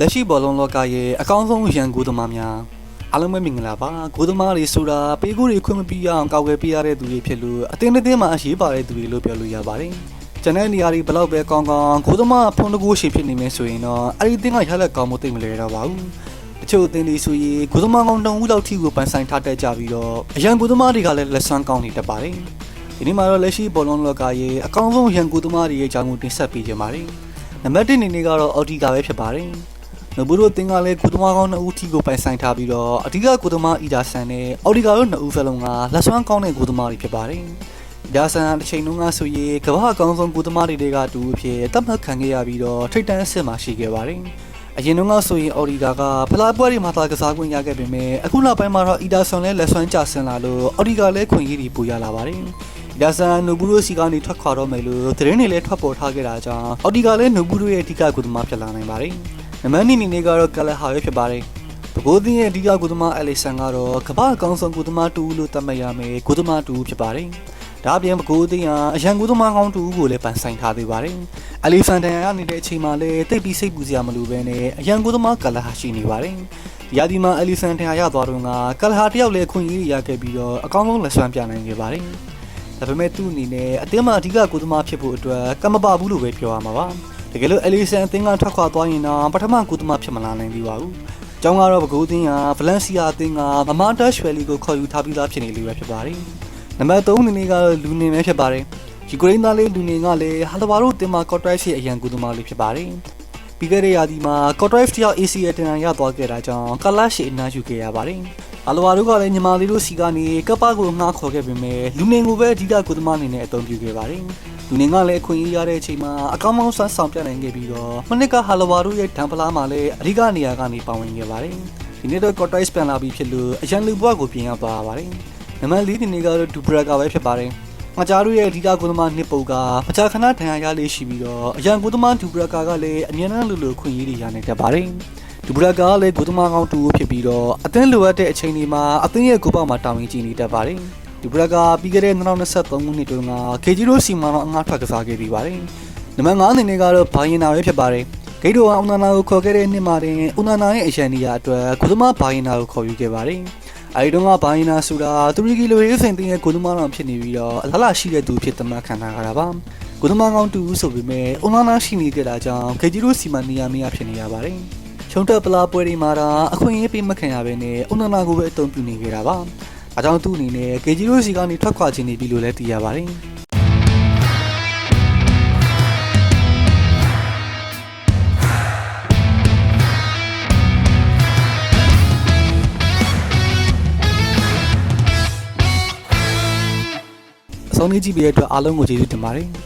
လက်ရှိဘောလုံးလောကရဲ့အကောင်းဆုံးရန်ကိုသမားများအားလုံးပဲမင်္ဂလာပါကိုသမားတွေဆိုတာပေးကိုတွေခွင့်မပြရအောင်ကောက်ွယ်ပေးရတဲ့သူတွေဖြစ်လို့အတင်းအတင်းမှအရေးပါတဲ့သူတွေလို့ပြောလို့ရပါတယ်ကျန်တဲ့နေရာတွေဘလောက်ပဲကောင်းကောင်းကိုသမားဖုန်းတကူရှင်ဖြစ်နေမယ်ဆိုရင်တော့အဲ့ဒီအတင်းကရလက်ကောင်းမှုသိမလဲတော့ပါဘူးတချို့အတင်းတွေဆိုရင်ကိုသမားကောင်းတုံးဦးလောက်ထိကိုပန်ဆိုင်ထားတတ်ကြပြီးတော့အရန်ကိုသမားတွေကလည်းလက်ဆန်းကောင်းနေတတ်ပါတယ်ဒီနေ့မှာတော့လက်ရှိဘောလုံးလောကရဲ့အကောင်းဆုံးရန်ကိုသမားတွေရဲ့အကြောင်းကိုတင်ဆက်ပေးကြပါမယ်နံပါတ်1အနေနဲ့ကတော့အော်ဒီကာပဲဖြစ်ပါတယ် နဘူတို့တင်ကလည်းကုသမားကောင်းနှစ်ဦးထီကိုပိုင်ဆိုင်ထားပြီးတော့အဓိကကုသမားအီဒါဆန်နဲ့အော်ဒီကာတို့နှစ်ဦးစလုံးကလက်စွမ်းကောင်းတဲ့ကုသမားတွေဖြစ်ပါတယ်။အီဒါဆန်တစ်ချိန်လုံးကဆိုရင်ကမ္ဘာအကောင်းဆုံးကုသမားတွေတွေကတူအဖြစ်တတ်မှတ်ခံခဲ့ရပြီးတော့ထိတ်တန်းအဆင့်မှာရှိခဲ့ပါတယ်။အရင်တုန်းကဆိုရင်အော်ဒီကာကဖလားပွဲတွေမှာသာကစားခွင့်ရခဲ့ပေမဲ့အခုနောက်ပိုင်းမှာတော့အီဒါဆန်လည်းလက်စွမ်းကျဆင်းလာလို့အော်ဒီကာလည်းခွင့်ရည်တွေပိုရလာပါတယ်။အီဒါဆန်နဘူတို့စီကနေထွက်ခွာတော့မယ်လို့သတင်းတွေလည်းထွက်ပေါ်ထားခဲ့တာကြောင့်အော်ဒီကာလည်းနဘူတို့ရဲ့အဓိကကုသမားဖြစ်လာနိုင်ပါတယ်။ နမနီနီနေကတော့ကလဟာပဲဖြစ်ပါတယ်။ပကိုးသင်းရဲ့အဓိကကုသမားအလက်ဆန်ကတော့ကမ္ဘာအကောင်းဆုံးကုသမားတူလို့သတ်မှတ်ရမယ်ကုသမားတူဖြစ်ပါတယ်။ဒါအပြင်ပကိုးသင်းဟာအရန်ကုသမားကောင်းတူကိုလည်းပန်ဆိုင်ထားသေးပါတယ်။အလီဖန်တန်ရနေတဲ့အချိန်မှာလည်းတိတ်ပြီးစိတ်ပူစရာမလိုဘဲနဲ့အရန်ကုသမားကလဟာရှိနေပါတယ်။ဒီရာဒီမှာအလီဖန်တန်ရသွားတော့ကကလဟာတယောက်လည်းခွင့်ရရခဲ့ပြီးတော့အကောင်းဆုံးလက်ဆွမ်းပြနိုင်ခဲ့ပါတယ်။ဒါပေမဲ့သူ့အနေနဲ့အသင်းမှာအဓိကကုသမားဖြစ်ဖို့အတွက်ကမ္မပါဘူးလို့ပဲပြောရမှာပါ။တ ကယ်လို့အလီဆန်အသင်းကထွက်ခွာသွားရင်တော့ပထမကုသမားဖြစ်မလာနိုင်သေးပါဘူး။ကျောင်းကတော့ပကူးသင်းကဗလန်စီယာအသင်းကမမတာရွှေလီကိုခေါ်ယူထားပြီးသားဖြစ်နေလို့ပဲဖြစ်ပါတယ်။နံပါတ်3အနေနဲ့ကတော့လူနေပဲဖြစ်ပါတယ်။ယူကရိန်းသားလေးလူနေကလည်းဟာလဘာတို့တင်မှာကော့ဒရိုက်ရဲ့အရန်ကုသမားလေးဖြစ်ပါတယ်။ပြီးခဲ့တဲ့ရာသီမှာကော့ဒရိုက်တယောက် AC အတန်ရသွားခဲ့တာကြောင့်ကလတ်ရှိအနားယူခဲ့ရပါတယ်။ အလဝါတို့ကလည်းညီမလေးတို့စီကနေကပ္ပကိုငှားခေါ်ခဲ့ပေမဲ့လူနေကိုပဲအဓိကကုသမားအနေနဲ့အသုံးပြုခဲ့ပါတယ်။လူနေကလည်းအခွင့်အရေးရတဲ့အချိန်မှာအကောင်းဆုံးစွမ်းဆောင်ပြနိုင်ခဲ့ပြီးတော့မနစ်ကဟာလဝါတို့ရဲ့ဒံပလာမှာလည်းအဓိကနေရာကနေပါဝင်ခဲ့ပါတယ်။ဒီနေ့တော့ Cortez ပြန်လာပြီးဖြစ်လို့အရန်လူဘွားကိုပြင်ရသွားပါတယ်။နံပါတ်၄ဒီနေ့ကတော့ဒူဘရာကပဲဖြစ်ပါတယ်။ငါကြားတို့ရဲ့အဓိကကုသမားနှစ်ပုတ်ကမကြာခဏဒဏ်ရာရလေးရှိပြီးတော့အရန်ကုသမားဒူဘရာကာကလည်းအမြဲတမ်းလူလူခွင့်ရေးတွေရနေတတ်ပါတယ်။ ဒူဘရာကာကလည်းကုသမားကောင်းတူဖြစ်ပြီးတော့အသင်းလိုအပ်တဲ့အချိန်ဒီမှာအသင်းရဲ့ကိုပောက်မှာတာဝန်ကြီးနေတတ်ပါတယ်။ဒီဘရကပြီးခဲ့တဲ့2023ခုနှစ်တုန်းက KG တို့စီမာတော့အငှားထွက်ကစားခဲ့ပြီးပါတယ်။နံပါတ်5အနေနဲ့ကတော့ဘာရင်နာပဲဖြစ်ပါတယ်။ဂိတ်တော်အောင်နာနာကိုခေါ်ခဲ့တဲ့နှစ်မှာတင်ဦးနာနာရဲ့အရန်နီယာအတွက်ကုသမားဘာရင်နာကိုခေါ်ယူခဲ့ပါတယ်။အဲဒီတုန်းကဘာရင်နာဆိုတာတူရီကီလိုရေးစင်တင်ရဲ့ကုသမားတော်ဖြစ်နေပြီးတော့အလားလာရှိတဲ့သူဖြစ်သတ်မှတ်ခံထားရတာပါ။ကုသမားကောင်းတူဆိုပေမဲ့ဦးနာနာရှိနေကြတာကြောင့် KG တို့စီမာနီယာမရဖြစ်နေရပါတယ်။ ချုံတက်ပလာပွဲတွေမှာတော့အခွင့်အရေးပေးမခံရဘဲနဲ့ဦးနာနာကိုပဲအသုံးပြုနေကြတာပါ။။ဒါကြောင့်သူ့အနေနဲ့ KG တို့စီကနေထွက်ခွာခြင်းနေပြီလို့လည်းသိရပါတယ်။အဆုံးလေးကြည့်ပြီးတဲ့အတွက်အားလုံးကိုကျေးဇူးတင်ပါတယ်။